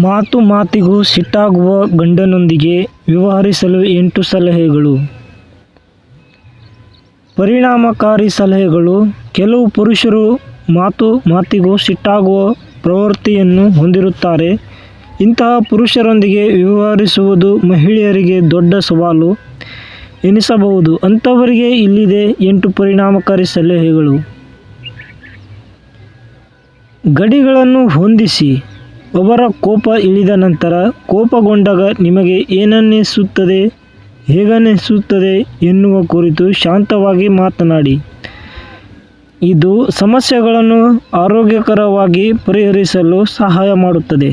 ಮಾತು ಮಾತಿಗೂ ಸಿಟ್ಟಾಗುವ ಗಂಡನೊಂದಿಗೆ ವ್ಯವಹರಿಸಲು ಎಂಟು ಸಲಹೆಗಳು. ಪರಿಣಾಮಕಾರಿ ಸಲಹೆಗಳು. ಕೆಲವು ಪುರುಷರು ಮಾತು ಮಾತಿಗೂ ಸಿಟ್ಟಾಗುವ ಪ್ರವೃತ್ತಿಯನ್ನು ಹೊಂದಿರುತ್ತಾರೆ. ಇಂತಹ ಪುರುಷರೊಂದಿಗೆ ವ್ಯವಹರಿಸುವುದು ಮಹಿಳೆಯರಿಗೆ ದೊಡ್ಡ ಸವಾಲು ಎನಿಸಬಹುದು. ಅಂಥವರಿಗೆ ಇಲ್ಲಿದೆ ಎಂಟು ಪರಿಣಾಮಕಾರಿ ಸಲಹೆಗಳು. ಗಡಿಗಳನ್ನು ಹೊಂದಿಸಿ. ಅವರ ಕೋಪ ಇಳಿದ ನಂತರ ಕೋಪಗೊಂಡಾಗ ನಿಮಗೆ ಏನನ್ನಿಸುತ್ತದೆ? ಹೇಗನ್ನಿಸುತ್ತದೆ ಎನ್ನುವ ಕುರಿತು ಶಾಂತವಾಗಿ ಮಾತನಾಡಿ. ಇದು ಸಮಸ್ಯೆಗಳನ್ನು ಆರೋಗ್ಯಕರವಾಗಿ ಪರಿಹರಿಸಲು ಸಹಾಯ ಮಾಡುತ್ತದೆ.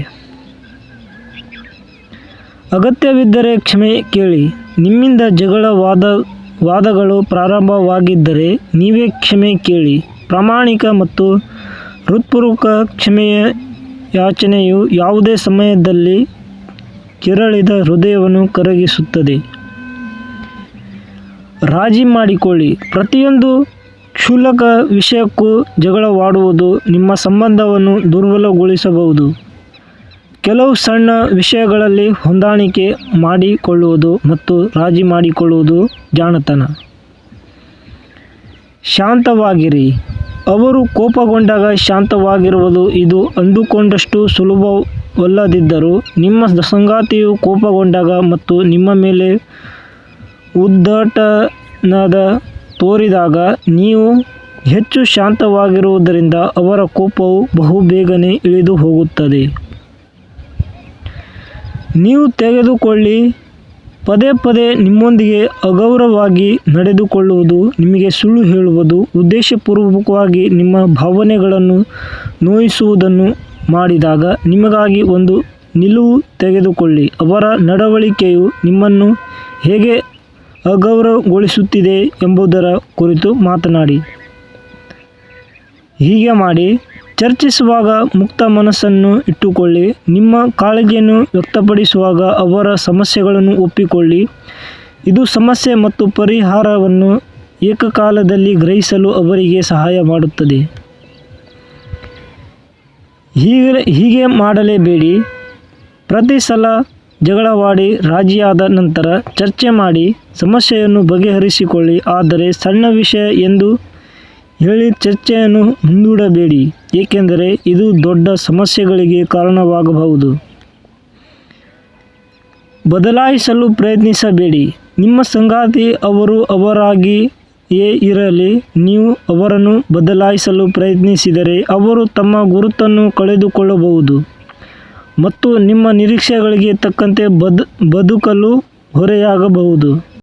ಅಗತ್ಯವಿದ್ದರೆ ಕ್ಷಮೆ ಕೇಳಿ. ನಿಮ್ಮಿಂದ ಜಗಳ ವಾದ ವಾದಗಳು ಪ್ರಾರಂಭವಾಗಿದ್ದರೆ ನೀವೇ ಕ್ಷಮೆ ಕೇಳಿ. ಪ್ರಾಮಾಣಿಕ ಮತ್ತು ಹೃತ್ಪೂರ್ವಕ ಕ್ಷಮೆಯ ಯಾಚನೆಯು ಯಾವುದೇ ಸಮಯದಲ್ಲಿ ಕೆರಳಿದ ಹೃದಯವನ್ನು ಕರಗಿಸುತ್ತದೆ. ರಾಜಿ ಮಾಡಿಕೊಳ್ಳಿ. ಪ್ರತಿಯೊಂದು ಕ್ಷುಲ್ಲಕ ವಿಷಯಕ್ಕೂ ಜಗಳವಾಡುವುದು ನಿಮ್ಮ ಸಂಬಂಧವನ್ನು ದುರ್ಬಲಗೊಳಿಸಬಹುದು. ಕೆಲವು ಸಣ್ಣ ವಿಷಯಗಳಲ್ಲಿ ಹೊಂದಾಣಿಕೆ ಮಾಡಿಕೊಳ್ಳುವುದು ಮತ್ತು ರಾಜಿ ಮಾಡಿಕೊಳ್ಳುವುದು ಜಾಣತನ. ಶಾಂತವಾಗಿರಿ. ಅವರು ಕೋಪಗೊಂಡಾಗ ಶಾಂತವಾಗಿರುವುದು ಇದು ಅಂದುಕೊಂಡಷ್ಟು ಸುಲಭವಲ್ಲದಿದ್ದರೂ ನಿಮ್ಮ ಸಂಗಾತಿಯು ಕೋಪಗೊಂಡಾಗ ಮತ್ತು ನಿಮ್ಮ ಮೇಲೆ ಉದ್ದಟನದ ತೋರಿದಾಗ ನೀವು ಹೆಚ್ಚು ಶಾಂತವಾಗಿರುವುದರಿಂದ ಅವರ ಕೋಪವು ಬಹುಬೇಗನೆ ಇಳಿದು ಹೋಗುತ್ತದೆ. ನೀವು ತೆಗೆದುಕೊಳ್ಳಿ ಪದೇ ಪದೇ ನಿಮ್ಮೊಂದಿಗೆ ಅಗೌರವವಾಗಿ ನಡೆದುಕೊಳ್ಳುವುದು ನಿಮಗೆ ಸುಳ್ಳು ಹೇಳುವುದು, ಉದ್ದೇಶಪೂರ್ವಕವಾಗಿ ನಿಮ್ಮ ಭಾವನೆಗಳನ್ನು ನೋಯಿಸುವುದನ್ನು ಮಾಡಿದಾಗ ನಿಮಗಾಗಿ ಒಂದು ನಿಲುವು ತೆಗೆದುಕೊಳ್ಳಿ. ಅವರ ನಡವಳಿಕೆಯು ನಿಮ್ಮನ್ನು ಹೇಗೆ ಅಗೌರವಗೊಳಿಸುತ್ತಿದೆ ಎಂಬುದರ ಕುರಿತು ಮಾತನಾಡಿ. ಹೀಗೆ ಮಾಡಿ. ಚರ್ಚಿಸುವಾಗ ಮುಕ್ತ ಮನಸ್ಸನ್ನು ಇಟ್ಟುಕೊಳ್ಳಿ. ನಿಮ್ಮ ಕಾಳಜಿಯನ್ನು ವ್ಯಕ್ತಪಡಿಸುವಾಗ ಅವರ ಸಮಸ್ಯೆಗಳನ್ನು ಒಪ್ಪಿಕೊಳ್ಳಿ. ಇದು ಸಮಸ್ಯೆ ಮತ್ತು ಪರಿಹಾರವನ್ನು ಏಕಕಾಲದಲ್ಲಿ ಗ್ರಹಿಸಲು ಅವರಿಗೆ ಸಹಾಯ ಮಾಡುತ್ತದೆ. ಹೀಗೆ ಹೀಗೆ ಮಾಡಲೇಬೇಡಿ. ಪ್ರತಿ ಸಲ ಜಗಳವಾಡಿ ರಾಜಿಯಾದ ನಂತರ ಚರ್ಚೆ ಮಾಡಿ ಸಮಸ್ಯೆಯನ್ನು ಬಗೆಹರಿಸಿಕೊಳ್ಳಿ. ಆದರೆ ಸಣ್ಣ ವಿಷಯ ಎಂದು ಹೇಳಿ ಚರ್ಚೆಯನ್ನು ಮುಂದೂಡಬೇಡಿ, ಏಕೆಂದರೆ ಇದು ದೊಡ್ಡ ಸಮಸ್ಯೆಗಳಿಗೆ ಕಾರಣವಾಗಬಹುದು. ಬದಲಾಯಿಸಲು ಪ್ರಯತ್ನಿಸಬೇಡಿ. ನಿಮ್ಮ ಸಂಗಾತಿ ಅವರು ಅವರಾಗಿಯೇ ಇರಲಿ, ನೀವು ಅವರನ್ನು ಬದಲಾಯಿಸಲು ಪ್ರಯತ್ನಿಸಿದರೆ ಅವರು ತಮ್ಮ ಗುರುತನ್ನು ಕಳೆದುಕೊಳ್ಳಬಹುದು ಮತ್ತು ನಿಮ್ಮ ನಿರೀಕ್ಷೆಗಳಿಗೆ ತಕ್ಕಂತೆ ಬದ್, ಬದುಕಲು ಹೊರೆಯಾಗಬಹುದು.